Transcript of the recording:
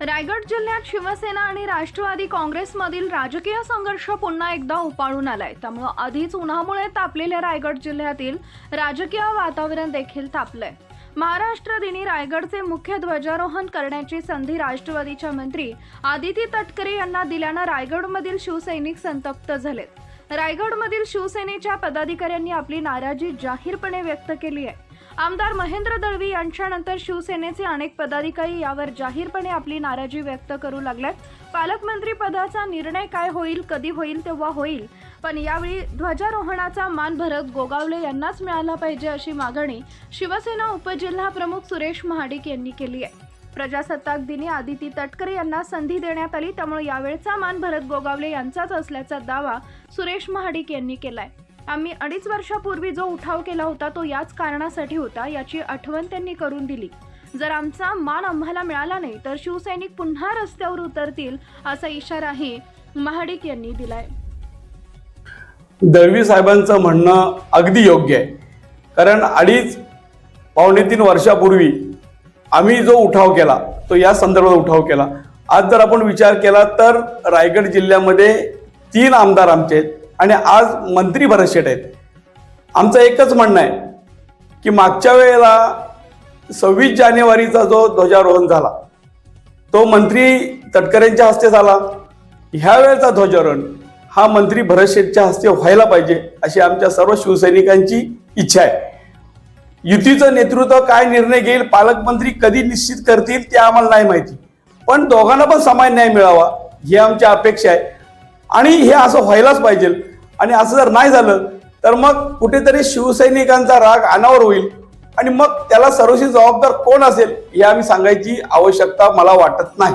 रायगड जिल्ह्यात शिवसेना आणि राष्ट्रवादी काँग्रेसमधील राजकीय संघर्ष पुन्हा एकदा उपाळून आलाय. त्यामुळं आधीच उन्हामुळे तापलेल्या रायगड जिल्ह्यातील राजकीय वातावरण देखील तापलंय. महाराष्ट्र दिनी रायगडचे मुख्य ध्वजारोहण करण्याची संधी राष्ट्रवादीच्या मंत्री आदिती तटकरे यांना दिल्यानं रायगडमधील शिवसैनिक संतप्त झालेत. रायगडमधील शिवसेनेच्या पदाधिकाऱ्यांनी आपली नाराजी जाहीरपणे व्यक्त केली आहे. आमदार महेंद्र दळवी यांच्यानंतर शिवसेनेचे अनेक पदाधिकारी यावर जाहीरपणे आपली नाराजी व्यक्त करू लागल्यात पालकमंत्री पदाचा निर्णय काय होईल कधी होईल तेव्हा होईल. पण यावेळी ध्वजारोहणाचा मान भरत गोगावले यांनाच मिळाला पाहिजे अशी मागणी शिवसेना उपजिल्हा प्रमुख सुरेश महाडिक यांनी केली आहे. प्रजासत्ताक दिनी आदिती तटकरे यांना संधी देण्यात आली त्यामुळे यावेळचा मान भरत गोगावले यांचाच असल्याचा दावा सुरेश महाडिक यांनी केलाय. आम्ही अडीच वर्षापूर्वी जो उठाव केला होता तो याच कारणासाठी होता याची आठवण त्यांनी करून दिली. जर आमचा मान आम्हाला मिळाला नाही तर शिवसैनिक पुन्हा रस्त्यावर उतरतील असा इशाराही महाडिक यांनी दिलाय. दळवी साहेबांचं म्हणणं अगदी योग्य आहे. कारण अडीच पावणे तीन वर्षापूर्वी आम्ही जो उठाव केला तो या संदर्भात उठाव केला. आज जर आपण विचार केला तर रायगड जिल्ह्यामध्ये तीन आमदार आमचे आहेत. आणि आज मंत्री भरतशेट आहेत. आमचं एकच म्हणणं आहे की मागच्या वेळेला सव्वीस जानेवारीचा जो ध्वजारोहण झाला तो मंत्री तटकरेंच्या हस्ते झाला. ह्या वेळेचा ध्वजारोहण हा मंत्री भरत शेठच्या हस्ते व्हायला पाहिजे अशी आमच्या सर्व शिवसैनिकांची इच्छा आहे. युतीचं नेतृत्व काय निर्णय घेईल पालकमंत्री कधी निश्चित करतील ते आम्हाला नाही माहिती. पण दोघांना पण समान न्याय मिळावा ही आमची अपेक्षा आहे. आणि हे असं व्हायलाच पाहिजे. आणि असं जर नाही झालं तर मग कुठेतरी शिवसैनिकांचा राग अनावर होईल. आणि मग त्याला सर्वशी जबाबदार कोण असेल हे आम्ही सांगायची आवश्यकता मला वाटत नाही.